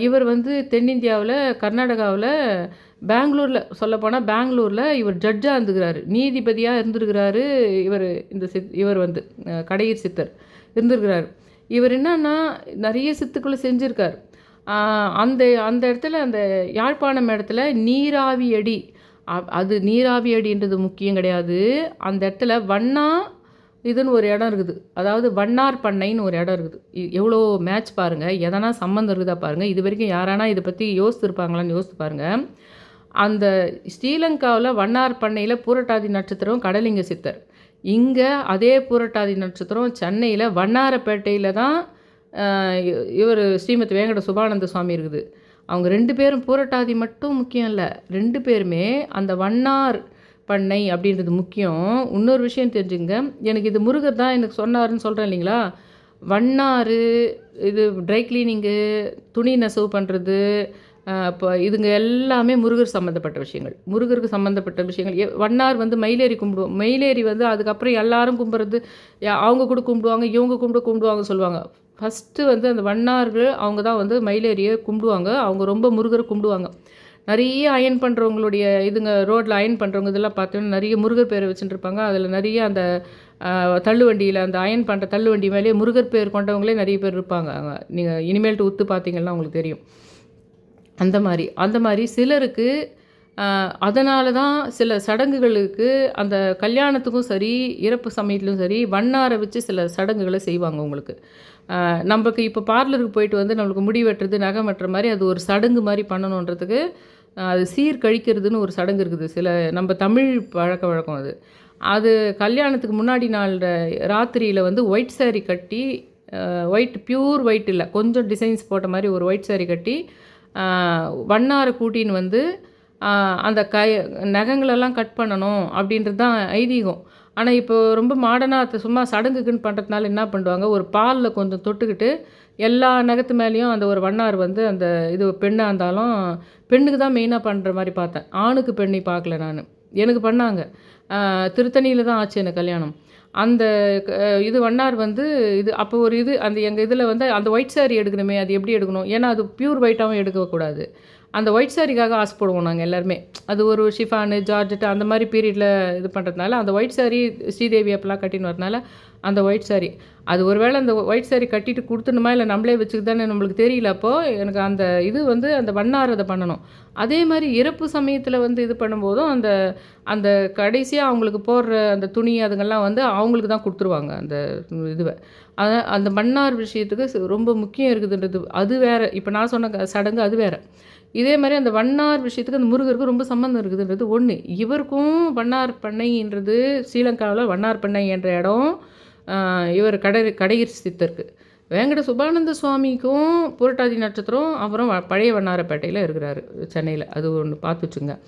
இவர் வந்து தென்னிந்தியாவில் கர்நாடகாவில் பெங்களூரில் சொல்லப்போனால் பெங்களூரில் இவர் ஜட்ஜாக இருந்துக்கிறாரு. நீதிபதியாக இருந்திருக்கிறாரு இவர் இந்த சித் இவர் வந்து கடையீர் சித்தர் இருந்திருக்கிறார். இவர் என்னன்னா நிறைய சித்துக்களை செஞ்சுருக்கார். அந்த அந்த இடத்துல அந்த யாழ்ப்பாணம் இடத்துல நீராவி அடி. அது நீராவி அடின்றது முக்கியம் கிடையாது. அந்த இடத்துல வண்ணா இதுன்னு ஒரு இடம் இருக்குது. அதாவது வண்ணார் பண்ணைன்னு ஒரு இடம் இருக்குது. எவ்வளோ மேட்ச் பாருங்கள் எதனா சம்மந்தம் இருக்குதா பாருங்கள் இது வரைக்கும் யாரானா இதை பற்றி யோசித்துருப்பாங்களான்னு யோசித்து பாருங்கள் அந்த ஸ்ரீலங்காவில் வண்ணார் பண்ணையில் பூரட்டாதி நட்சத்திரம் கடலிங்க சித்தர். இங்கே அதே பூரட்டாதி நட்சத்திரம் சென்னையில் வண்ணாரப்பேட்டையில் தான் இவர் ஸ்ரீமத் வேங்கட சுபானந்த சுவாமி இருக்குது. அவங்க ரெண்டு பேரும் பூரட்டாதி மட்டும் முக்கியம் இல்லை. ரெண்டு பேருமே அந்த வண்ணார் பண்ணை அப்படின்றது முக்கியம். இன்னொரு விஷயம் தெரிஞ்சுங்க எனக்கு இது முருகர் தான் எனக்கு சொன்னாருன்னு சொல்கிறேன் இல்லைங்களா? வண்ணாறு இது ட்ரை கிளீனிங்கு துணி நெசவு பண்ணுறது இப்போ இதுங்க எல்லாமே முருகர் சம்மந்தப்பட்ட விஷயங்கள். முருகருக்கு சம்மந்தப்பட்ட விஷயங்கள். வண்ணார் வந்து மயிலேறி கும்பிடுவோம் மயிலேறி வந்து அதுக்கப்புறம் எல்லாரும் கும்பிட்றது அவங்க கூட கும்பிடுவாங்க இவங்க கும்பிட கும்பிடுவாங்க சொல்லுவாங்க. ஃபஸ்ட்டு வந்து அந்த வண்ணார்கள் அவங்க தான் வந்து மயிலேறியை கும்பிடுவாங்க. அவங்க ரொம்ப முருகரை கும்பிடுவாங்க. நிறைய அயன் பண்ணுறவங்களுடைய இதுங்க ரோட்டில் அயன் பண்ணுறவங்க இதெல்லாம் பார்த்தோன்னா நிறைய முருகர் பேரை வச்சுட்டுருப்பாங்க அதில் நிறைய அந்த தள்ளுவண்டியில் அந்த அயன் பண்ணுற தள்ளுவண்டி மேலேயே முருகர் பேர் கொண்டவங்களே நிறைய பேர் இருப்பாங்க. அங்கே நீங்கள் இனிமேல்ட்டு உத்து பார்த்தீங்கன்னா உங்களுக்கு தெரியும். அந்த மாதிரி அந்த மாதிரி சிலருக்கு அதனால தான் சில சடங்குகளுக்கு அந்த கல்யாணத்துக்கும் சரி இறப்பு சமயத்துலையும் சரி வண்ணாரை வச்சு சில சடங்குகளை செய்வாங்க உங்களுக்கு. நம்மளுக்கு இப்போ பார்லருக்கு போயிட்டு வந்து நம்மளுக்கு முடி வெட்டுறது நகை வெட்டுற மாதிரி அது ஒரு சடங்கு மாதிரி பண்ணணுன்றதுக்கு அது சீர் கழிக்கிறதுன்னு ஒரு சடங்கு இருக்குது. சில நம்ம தமிழ் பழக்க வழக்கம் அது. அது கல்யாணத்துக்கு முன்னாடி நாள் ராத்திரியில் வந்து ஒயிட் சேரீ கட்டி ஒயிட் பியூர் ஒயிட் இல்லை கொஞ்சம் டிசைன்ஸ் போட்ட மாதிரி ஒரு ஒயிட் சேரீ கட்டி வண்ணாரை கூட்டின்னு வந்து அந்த கை நகங்களெல்லாம் கட் பண்ணணும் அப்படின்றது தான் ஐதீகம். ஆனால் இப்போ ரொம்ப மாடர்னாக சும்மா சடங்குக்குன்னு பண்ணுறதுனால என்ன பண்ணுவாங்க? ஒரு பாலில் கொஞ்சம் தொட்டுக்கிட்டு எல்லா நகத்து மேலேயும் அந்த ஒரு வண்ணார் வந்து அந்த இது பெண்ணாக இருந்தாலும் பெண்ணுக்கு தான் மெயினாக பண்ணுற மாதிரி பார்த்தேன். ஆணுக்கு பெண்ணை பார்க்கல நான். எனக்கு பண்ணாங்க. திருத்தணியில் தான் ஆச்சு எனக்கு கல்யாணம். அந்த இது வண்ணார் வந்து இது அப்போ ஒரு இது அந்த எங்கள் இதில் வந்து அந்த ஒயிட் சாரி எடுக்கணுமே அது எப்படி எடுக்கணும்? ஏன்னா அது பியூர் ஒயிட்டாகவும் எடுக்கக்கூடாது. அந்த ஒயிட் சாரிக்காக ஆசைப்படுவோம் நாங்கள் எல்லாருமே. அது ஒரு ஷிஃபானு ஜார்ஜெட்டு அந்த மாதிரி பீரியடில் இது பண்ணுறதுனால அந்த ஒயிட் சாரி ஸ்ரீதேவி அப்பெல்லாம் கட்டின்னு வரனால அந்த ஒயிட் saree. அது ஒருவேளை அந்த ஒயிட் saree கட்டிட்டு கொடுத்துணுமா இல்லை நம்மளே வச்சுக்கிதானே நம்மளுக்கு தெரியல அப்போது எனக்கு அந்த இது வந்து அந்த வண்ணார் அதை பண்ணணும். அதே மாதிரி இறப்பு சமயத்தில் வந்து இது பண்ணும்போதும் அந்த அந்த கடைசியாக அவங்களுக்கு போடுற அந்த துணி அதுங்கெல்லாம் வந்து அவங்களுக்கு தான் கொடுத்துருவாங்க அந்த இதுவை. அதான் அந்த மன்னார் விஷயத்துக்கு ரொம்ப முக்கியம் இருக்குதுன்றது அது வேற. இப்போ நான் சொன்ன க- சடங்கு அது வேறு. இதே மாதிரி அந்த வண்ணார் விஷயத்துக்கு அந்த முருகருக்கு ரொம்ப சம்மந்தம் இருக்குதுன்றது ஒன்று இவருக்கும் வண்ணார் பண்ணைன்றது ஸ்ரீலங்காவில் வண்ணார் பண்ணை என்ற இடம். இவர் கடை கடையர் சித்தருக்கு. வேங்கட சுபானந்த சுவாமிக்கும் புரட்டாதி நட்சத்திரம் அப்புறம் வ- பழைய வண்ணாரப்பேட்டையில் இருக்கிறாரு சென்னையில். அது ஒன்று பார்த்து வச்சுங்க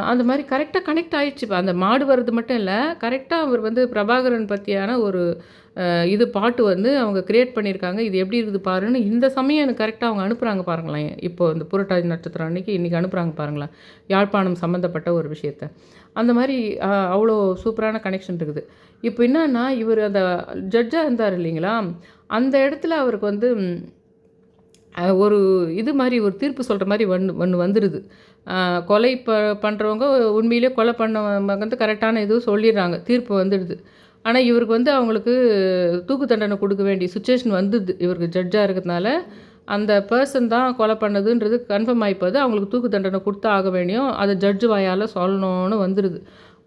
அந்த மாதிரி கரெக்டாக கனெக்ட் ஆயிடுச்சு. இப்போ அந்த மாடு வர்றது மட்டும் இல்லை கரெக்டாக அவர் வந்து பிரபாகரன் பற்றியான ஒரு இது பாட்டு வந்து அவங்க கிரியேட் பண்ணியிருக்காங்க. இது எப்படி இருக்குது பாருன்னு இந்த சமயம் எனக்கு கரெக்டாக அவங்க அனுப்புகிறாங்க பாருங்களேன். இப்போ இந்த புரட்டாதி நட்சத்திரம் அன்னைக்கு இன்றைக்கி அனுப்புகிறாங்க பாருங்களேன். யாழ்ப்பாணம் சம்மந்தப்பட்ட ஒரு விஷயத்த. அந்த மாதிரி அவ்வளோ சூப்பரான கனெக்ஷன் இருக்குது. இப்போ என்னன்னா இவர் அந்த ஜட்ஜாக இருந்தார் இல்லைங்களா? அந்த இடத்துல அவருக்கு வந்து ஒரு இது மாதிரி ஒரு தீர்ப்பு சொல்கிற மாதிரி ஒன்று ஒன்று வந்துடுது கொலை ப பண்ணுறவங்க உண்மையிலேயே கொலை பண்ணவங்க வந்து கரெக்டான இது சொல்லிடுறாங்க. தீர்ப்பு வந்துடுது. ஆனால் இவருக்கு வந்து அவங்களுக்கு தூக்கு தண்டனை கொடுக்க வேண்டிய சுச்சுவேஷன் வந்துடுது. இவருக்கு ஜட்ஜாக இருக்கிறதுனால. அந்த பர்சன் தான் கொலை பண்ணதுன்றது கன்ஃபார்ம் ஆகிப்போது அவங்களுக்கு தூக்கு தண்டனை கொடுத்தா ஆக வேண்டியும் அதை ஜட்ஜு வாயால் சொல்லணும்னு வந்துடுது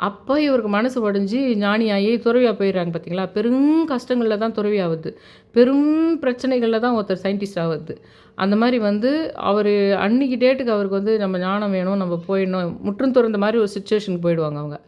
அப்போ இவருக்கு மனசு உடஞ்சி ஞானியாகி துறவியாக போயிடுறாங்க பார்த்தீங்களா பெரும் கஷ்டங்களில் தான் துறவி ஆகுது. பெரும் பிரச்சனைகளில் தான் ஒருத்தர் சயின்டிஸ்ட் ஆகுது. அந்த மாதிரி வந்து அவர் அன்னைக்கு டேட்டுக்கு அவருக்கு வந்து நம்ம ஞானம் வேணும் நம்ம போயிடணும் முற்றும் துறந்த மாதிரி ஒரு சுச்சுவேஷனுக்கு போயிடுவாங்க அவங்க.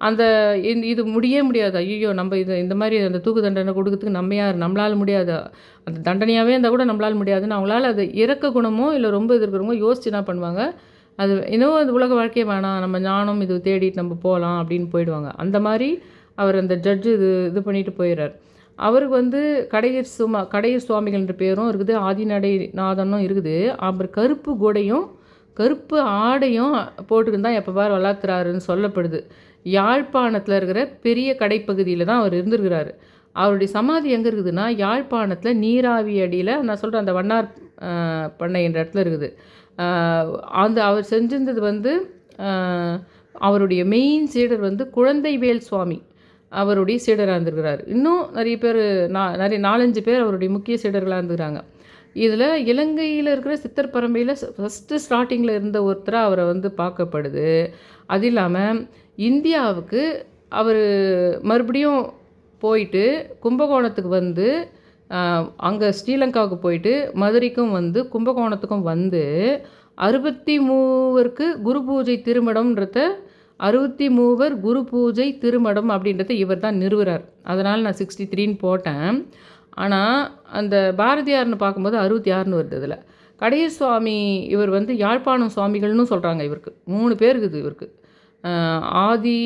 அந்த இந்த- இது முடியவே முடியாது. ஐயோ நம்ம இது இந்த மாதிரி அந்த தூக்கு தண்டனை கொடுக்கறதுக்கு நம்ம யார்? நம்மளால் முடியாது. அந்த தண்டனையாகவே இருந்தால் கூட நம்மளால் முடியாதுன்னு அவங்களால அது இறக்க குணமோ இல்லை ரொம்ப இது இருக்கிறவங்க யோசிச்சு என்ன பண்ணுவாங்க? அது இன்னும் அது உலக வாழ்க்கையே வேணாம். நம்ம ஞானம் இது தேடிட்டு நம்ம போகலாம் அப்படின்னு போயிடுவாங்க. அந்த மாதிரி அவர் அந்த ஜட்ஜு இது இது பண்ணிட்டு போயிடுறார். அவருக்கு வந்து கடையர் சுமா கடையர் சுவாமிகள்ன்ற பேரும் இருக்குது. ஆதிநடை நாதனும் இருக்குது. அப்புறம் கருப்பு கூடையும் கருப்பு ஆடையும் போட்டுக்கிட்டு தான் எப்போ பார் வளர்த்துறாருன்னு சொல்லப்படுது. யாழ்ப்பாணத்தில் இருக்கிற பெரிய கடைப்பகுதியில் தான் அவர் இருந்திருக்கிறாரு. அவருடைய சமாதி எங்கே இருக்குதுன்னா யாழ்ப்பாணத்தில் நீராவி அடியில் நான் சொல்கிறேன் அந்த வண்ணார் பண்ணை என்ற இடத்துல இருக்குது. அந்த அவர் செஞ்சிருந்தது வந்து அவருடைய மெயின் சீடர் வந்து குழந்தைவேல் சுவாமி. அவருடைய சீடராக இருந்திருக்கிறார். இன்னும் நிறைய பேர் நான் நிறைய நாலஞ்சு பேர் அவருடைய முக்கிய சீடர்களாக இருந்துக்கிறாங்க இதில் இலங்கையில் இருக்கிற சித்தர் பரம்பையில் ஃபஸ்ட்டு ஸ்டார்டிங்கில் இருந்த ஒருத்தராக அவரை வந்து பார்க்கப்படுது. அது இல்லாமல் இந்தியாவுக்கு அவர் மறுபடியும் போயிட்டு கும்பகோணத்துக்கு வந்து அங்கே ஸ்ரீலங்காவுக்கு போயிட்டு மதுரைக்கும் வந்து கும்பகோணத்துக்கும் வந்து அறுபத்தி மூவருக்கு குரு பூஜை திருமணம்ன்றத அறுபத்தி மூவர் குரு பூஜை திருமடம் அப்படின்றத இவர் தான் நிறுவுறார். அதனால் நான் சிக்ஸ்டி த்ரீன்னு போட்டேன். ஆனால் அந்த பாரதியார்னு பார்க்கும்போது அறுபத்தி ஆறுன்னு வருது இதில் கடையர் சுவாமி இவர் வந்து யாழ்ப்பாணம் சுவாமிகள்னு சொல்கிறாங்க இவருக்கு. மூணு பேர் இருக்குது இவருக்கு. ஆதி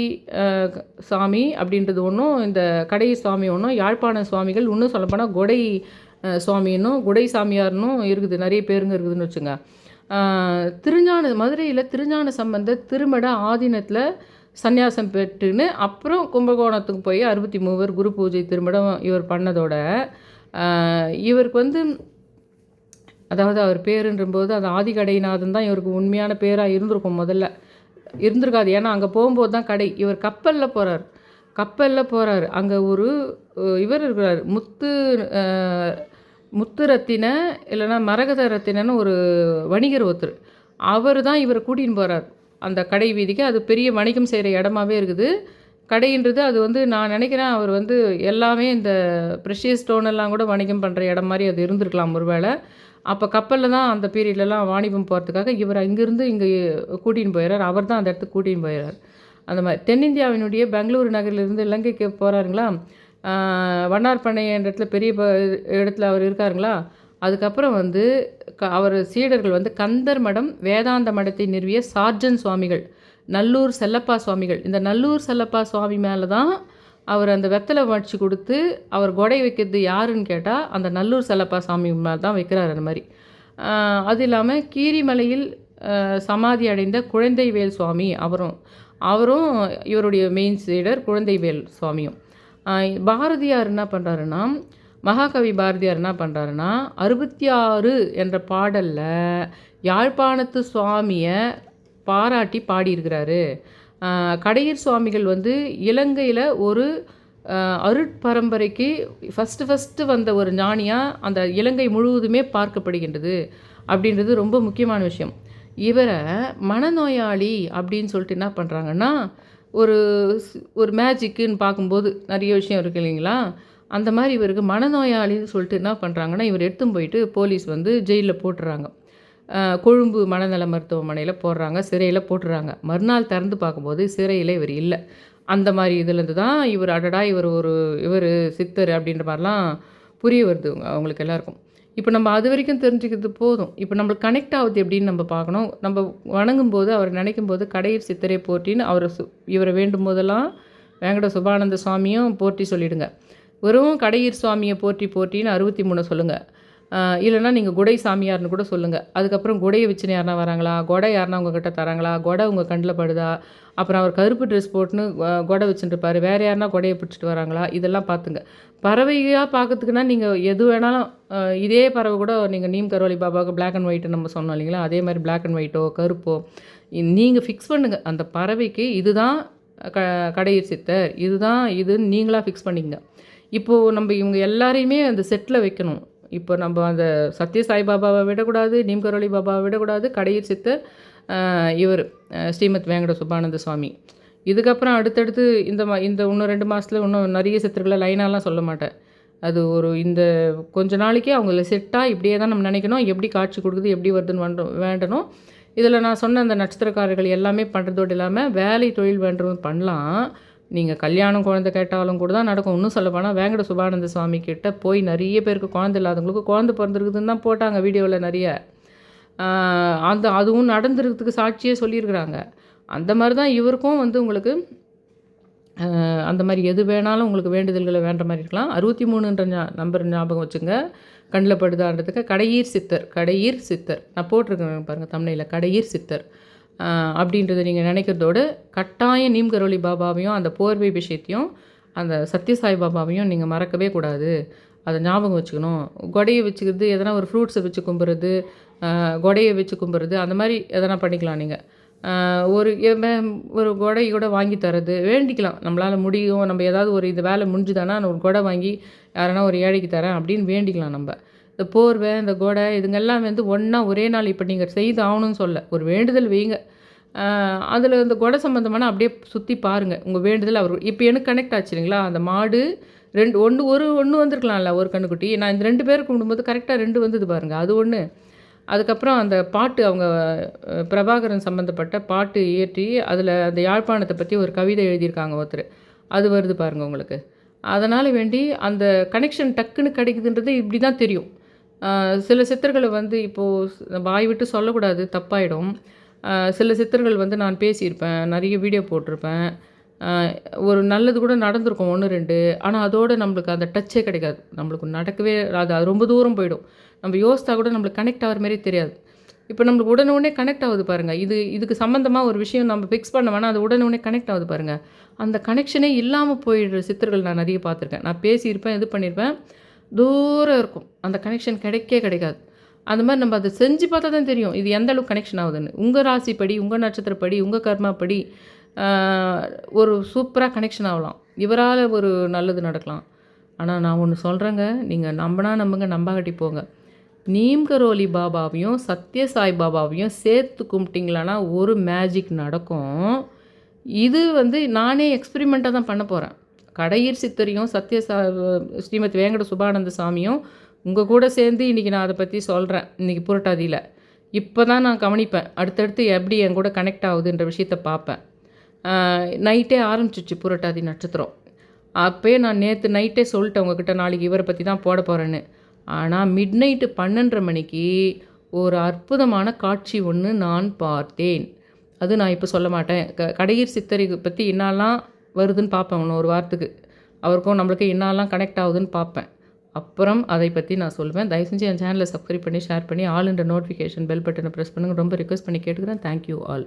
சாமி அப்படின்றது ஒன்றும் இந்த கடையர் சுவாமி ஒன்றும் யாழ்ப்பாண சுவாமிகள் இன்னும் சொல்லப்போனால் கொடை சுவாமின்னும் குடை சாமியார்னும் இருக்குது. நிறைய பேருங்க இருக்குதுன்னு வச்சுங்க. திருஞான மதுரையில் திருஞான சம்பந்த திருமட ஆதீனத்தில் சந்நியாசம் பெற்றுன்னு அப்புறம் கும்பகோணத்துக்கு போய் அறுபத்தி மூவர் குரு பூஜை திருமணம் இவர் பண்ணதோட இவருக்கு வந்து அதாவது அவர் பேருன்றபோது அது ஆதிகடைநாதன் தான் இவருக்கு உண்மையான பேராக இருந்திருக்கும் முதல்ல. இருந்திருக்காது. ஏன்னா அங்கே போகும்போது தான் கடை. இவர் கப்பலில் போகிறார் கப்பலில் போகிறார் அங்கே ஒரு இவர் இருக்கிறார். முத்து முத்து ரத்தின இல்லைன்னா மரகத ரத்தினன்னு ஒரு வணிகர் ஒருத்தர். அவர் தான் இவரை கூட்டின்னு போகிறார் அந்த கடை வீதிக்கு. அது பெரிய வணிகம் செய்கிற இடமாவே இருக்குது. கடைன்றது அது வந்து நான் நினைக்கிறேன் அவர் வந்து எல்லாமே இந்த ப்ரெஷியஸ் ஸ்டோன் எல்லாம் கூட வணிகம் பண்ணுற இடம் மாதிரி அது இருந்திருக்கலாம் ஒருவேளை. அப்போ கப்பலில் தான் அந்த பீரியட்லலாம் வாணிபம் போகிறதுக்காக இவர் அங்கேருந்து இங்கே கூட்டின்னு போயிடுறார் அவர் தான் அந்த இடத்துக்கு கூட்டின்னு போயிடுறார் அந்த மாதிரி தென்னிந்தியாவினுடைய பெங்களூரு நகரிலிருந்து இலங்கைக்கு போகிறாருங்களா வண்ணார்பண்ணை என்ற இடத்துல பெரிய ப- இடத்துல அவர் இருக்காருங்களா? அதுக்கப்புறம் வந்து க அவர் சீடர்கள் வந்து கந்தர் மடம் வேதாந்த மடத்தை நிறுவிய சார்ஜன் சுவாமிகள் நல்லூர் செல்லப்பா சுவாமிகள். இந்த நல்லூர் செல்லப்பா சுவாமி மேலே தான் அவர் அந்த வெத்தலை வச்சு கொடுத்து அவர் கொடை வைக்கிறது யாருன்னு கேட்டால் அந்த நல்லூர் செல்லப்பா சாமி மேலே தான் வைக்கிறார் அந்த மாதிரி. அது இல்லாமல் கீரிமலையில் சமாதி அடைந்த குழந்தைவேல் சுவாமி அவரும் அவரும் இவருடைய மெயின் சீடர் குழந்தைவேல் சுவாமியும். பாரதியார் என்ன பண்ணுறாருன்னா மகாகவி பாரதியார் என்ன பண்ணுறாருன்னா அறுபத்தி ஆறு என்ற பாடலில் யாழ்ப்பாணத்து சுவாமியை பாராட்டி பாடியிருக்கிறாரு. ஆஹ் கடையீர் சுவாமிகள் வந்து இலங்கையில் ஒரு அருட்பரம்பரைக்கு ஃபஸ்ட்டு ஃபஸ்ட்டு வந்த ஒரு ஞானியாக அந்த இலங்கை முழுவதுமே பார்க்கப்படுகின்றது அப்படின்றது ரொம்ப முக்கியமான விஷயம். இவரை மனநோயாளி அப்படின்னு சொல்லிட்டு என்ன பண்ணுறாங்கன்னா ஒரு ஒரு மேஜிக்குன்னு பார்க்கும்போது நிறைய விஷயம் இருக்கு இல்லைங்களா? அந்த மாதிரி இவருக்கு மனநோயாளின்னு சொல்லிட்டு என்ன பண்ணுறாங்கன்னா இவர் எடுத்துன்னு போயிட்டு போலீஸ் வந்து ஜெயிலில் போட்டுறாங்க. கொழும்பு மனநல மருத்துவமனையில் போடுறாங்க சிறையில் போட்டுறாங்க. மறுநாள் திறந்து பார்க்கும்போது சிறையில் இவர் இல்லை. அந்த மாதிரி இதுலேருந்து தான் இவர் அடடா இவர் ஒரு இவர் சித்தர் அப்படின்ற மாதிரிலாம் புரிய வருது அவங்களுக்கு எல்லாருக்கும். இப்போ நம்ம அது வரைக்கும் தெரிஞ்சுக்கிறது போதும். இப்போ நம்மளுக்கு கனெக்ட் ஆகுது எப்படின்னு நம்ம பார்க்கணும். நம்ம வணங்கும் போது அவர் நினைக்கும் போது கடையில் சித்தரை போட்டின்னு அவரை சு இவரை வேண்டும் போதெல்லாம் வேங்கட சுபானந்த சுவாமியும் போட்டி சொல்லிடுங்க. வெறும் கடையீர் சுவாமியை போற்றி போற்றின்னு அறுபத்தி மூணு சொல்லுங்கள் இல்லைன்னா நீங்கள் குடை சாமியார்னு கூட சொல்லுங்கள் அதுக்கப்புறம் குடையை வச்சுன்னு யாருனா வராங்களா? கொடை யாருனா உங்ககிட்ட தராங்களா? கொடை உங்கள் கண்ணில் படுதா? அப்புறம் அவர் கருப்பு ட்ரெஸ் போட்டுன்னு குடை கொடை வேறு யாருனா கொடையை பிடிச்சிட்டு வராங்களா? இதெல்லாம் பார்த்துங்க பறவையாக பார்க்கறதுக்குன்னா நீங்கள் எது வேணாலும் இதே பறவை கூட நீங்கள் நீம் கரோலி பாபாவுக்கு பிளாக் அண்ட் ஒயிட்டு நம்ம சொன்னோம் இல்லைங்களா? அதே மாதிரி பிளாக் அண்ட் ஒயிட்டோ கருப்போ நீங்கள் ஃபிக்ஸ் பண்ணுங்கள் அந்த பறவைக்கு இதுதான் க கடையீர் சித்தர். இதுதான் இதுன்னு நீங்களாக ஃபிக்ஸ் பண்ணிக்கங்க. இப்போது நம்ம இவங்க எல்லாரையுமே அந்த செட்டில் வைக்கணும். இப்போ நம்ம அந்த சத்ய சாய் பாபாவை விடக்கூடாது நீம்கரோளி பாபாவை விடக்கூடாது கடையீர் சித்தர் இவர் ஸ்ரீமத் வேங்கட சுப்பானந்த சுவாமி. இதுக்கப்புறம் அடுத்தடுத்து இந்த மா இந்த இன்னும் ரெண்டு மாதத்துல இன்னும் நிறைய சித்தர்களை லைனாலாம் சொல்ல மாட்டேன். அது ஒரு இந்த கொஞ்ச நாளைக்கே அவங்கள செட்டாக இப்படியே தான் நம்ம நினைக்கணும். எப்படி காட்சி கொடுக்குது எப்படி வருதுன்னு வேண்டும் வேண்டணும். இதில் நான் சொன்ன அந்த நட்சத்திரக்காரர்கள் எல்லாமே பண்ணுறதோடு இல்லாமல் வேலை தொழில் வேண்டும் பண்ணலாம். நீங்கள் கல்யாணம் குழந்தை கேட்டாலும் கூட தான் நடக்கும். இன்னும் சொல்ல போனால் வேங்கட சுபானந்த சுவாமி கிட்ட போய் நிறைய பேருக்கு குழந்தை இல்லாதவங்களுக்கு குழந்தை பிறந்திருக்குதுன்னு தான் போட்டாங்க வீடியோவில் நிறைய. அந்த அதுவும் நடந்துருக்கிறதுக்கு சாட்சியே சொல்லியிருக்கிறாங்க. அந்த மாதிரி தான் இவருக்கும் வந்து உங்களுக்கு அந்த மாதிரி எது வேணாலும் உங்களுக்கு வேண்டுதல்களை வேண்ட மாதிரி இருக்கலாம். அறுபத்தி மூணுன்ற ஞா நம்பர் ஞாபகம் வச்சுங்க. கண்ணில் படுதான்றதுக்கு கடையீர் சித்தர் கடையீர் சித்தர். நான் போட்டிருக்கேன் பாருங்கள் தமிழில் கடையீர் சித்தர். அப்படின்றத நீங்கள் நினைக்கிறதோட கட்டாயம் நீம் கரோலி பாபாவையும் அந்த போர்வை விஷயத்தையும் அந்த சத்யசாய் பாபாவையும் நீங்கள் மறக்கவே கூடாது. அதை ஞாபகம் வச்சுக்கணும். கொடையை வச்சுக்கிறது எதனா ஒரு ஃப்ரூட்ஸை வச்சு கும்புறது கொடையை வச்சு கும்புறது அந்த மாதிரி எதனா பண்ணிக்கலாம் நீங்கள் ஒரு ஒரு கொடை கூட வாங்கி தரது வேண்டிக்கலாம். நம்மளால் முடியும். நம்ம ஏதாவது ஒரு இது வேலை முடிஞ்சுதானா நான் ஒரு கொடை வாங்கி யாரனா ஒரு ஏழைக்கு தரேன் அப்படின்னு வேண்டிக்கலாம் நம்ம. இந்த போர்வை இந்த கொடை இதுங்கெல்லாம் வந்து ஒன்றா ஒரே நாள் இப்போ நீங்கள் செய்து ஆகணும்னு சொல்ல. ஒரு வேண்டுதல் வைங்க. அதில் இந்த கொடை சம்மந்தமான அப்படியே சுற்றி பாருங்கள் உங்கள் வேண்டுதல் அவர் இப்போ எனக்கு கனெக்ட் ஆச்சுங்களா அந்த மாடு ரெண்டு ஒன்று ஒரு ஒன்று வந்திருக்கலாம்ல ஒரு கண்ணுக்குட்டி. நான் இந்த ரெண்டு பேருக்கு கும்பிடும்போது கரெக்டாக ரெண்டு வந்தது பாருங்கள் அது ஒன்று அதுக்கப்புறம் அந்த பாட்டு அவங்க பிரபாகரன் சம்மந்தப்பட்ட பாட்டு இயற்றி அதில் அந்த யாழ்ப்பாணத்தை பற்றி ஒரு கவிதை எழுதியிருக்காங்க ஒருத்தர். அது வருது பாருங்கள் உங்களுக்கு. அதனால் வேண்டி அந்த கனெக்ஷன் டக்குன்னு கிடைக்குதுன்றது இப்படி தான் தெரியும். சில சித்தர்களை வந்து இப்போது வாய் விட்டு சொல்லக்கூடாது தப்பாயிடும். சில சித்தர்கள் வந்து நான் பேசியிருப்பேன் நிறைய வீடியோ போட்டிருப்பேன். ஒரு நல்லது கூட நடந்திருக்கும் ஒன்று ரெண்டு. ஆனால் அதோட நம்மளுக்கு அந்த டச்சே கிடைக்காது. நம்மளுக்கு நடக்கவே அது அது ரொம்ப தூரம் போயிடும். நம்ம யோசித்தா கூட நம்மளுக்கு கனெக்ட் ஆகிற மாதிரி தெரியாது. இப்போ நம்மளுக்கு உடனே கனெக்ட் ஆகுது பாருங்கள் இது இதுக்கு சம்மந்தமாக ஒரு விஷயம் நம்ம ஃபிக்ஸ் பண்ண வேணால் அது உடனே உடனே கனெக்ட் ஆகுது பாருங்கள் அந்த கனெக்ஷனே இல்லாமல் போயிடுற சித்தர்கள் நான் நிறைய பார்த்துருக்கேன். நான் பேசியிருப்பேன் இது பண்ணியிருப்பேன். தூரம் இருக்கும். அந்த கனெக்ஷன் கிடைக்கவே கிடைக்காது. அந்த மாதிரி நம்ம அதை செஞ்சு பார்த்தா தான் தெரியும். இது எந்த அளவுக்கு கனெக்ஷன் ஆகுதுன்னு. உங்கள் ராசிப்படி உங்கள் நட்சத்திரப்படி உங்கள் கர்மாப்படி ஒரு சூப்பராக கனெக்ஷன் ஆகலாம். இவரால் ஒரு நல்லது நடக்கலாம். ஆனால் நான் ஒன்று சொல்கிறேங்க நீங்கள் நம்பினா நம்புங்க நம்பாகட்டி போங்க. நீம் கரோலி பாபாவையும் சத்ய சாய் பாபாவையும் சேர்த்து கும்பிட்டிங்களான்னா ஒரு மேஜிக் நடக்கும். இது வந்து நானே எக்ஸ்பிரிமெண்ட்டாக தான் பண்ண போகிறேன் கடையீர் சித்தரையும் சத்ய சா ஸ்ரீமதி வேங்கட சுபானந்த சாமியும் உங்கள் கூட சேர்ந்து இன்றைக்கி நான் அதை பற்றி சொல்கிறேன் இன்றைக்கி புரட்டாதியில். இப்போ தான் நான் கவனிப்பேன். அடுத்தடுத்து எப்படி என் கூட கனெக்ட் ஆகுதுன்ற விஷயத்த பார்ப்பேன். நைட்டே ஆரம்பிச்சிச்சு புரட்டாதி நட்சத்திரம். அப்போயே நான் நேற்று நைட்டே சொல்லிட்டேன் உங்ககிட்ட நாளைக்கு இவரை பற்றி தான் போட போகிறேன்னு ஆனால் மிட் நைட்டு பன்னெண்டரை மணிக்கு ஒரு அற்புதமான காட்சி ஒன்று நான் பார்த்தேன். அது நான் இப்போ சொல்ல மாட்டேன். க கடையீர் சித்தரை பற்றி என்னெல்லாம் வருதுன்னு பார்ப்பேன் ஒன்று ஒரு வாரத்துக்கு. அவருக்கும் நம்மளுக்கு என்னெல்லாம் கனெக்ட் ஆகுதுன்னு பார்ப்பேன். அப்புறம் அதை பற்றி நான் சொல்லுவேன். தயவு செஞ்சு என் சேனலை சப்ஸ்கிரைப் பண்ணி ஷேர் பண்ணி ஆல் என்ற நோட்டிஃபிகேஷன் பெல் பட்டனை ப்ரெஸ் பண்ணுங்க. ரொம்ப ரிக்வஸ்ட் பண்ணி கேட்டுக்கிறேன். Thank you all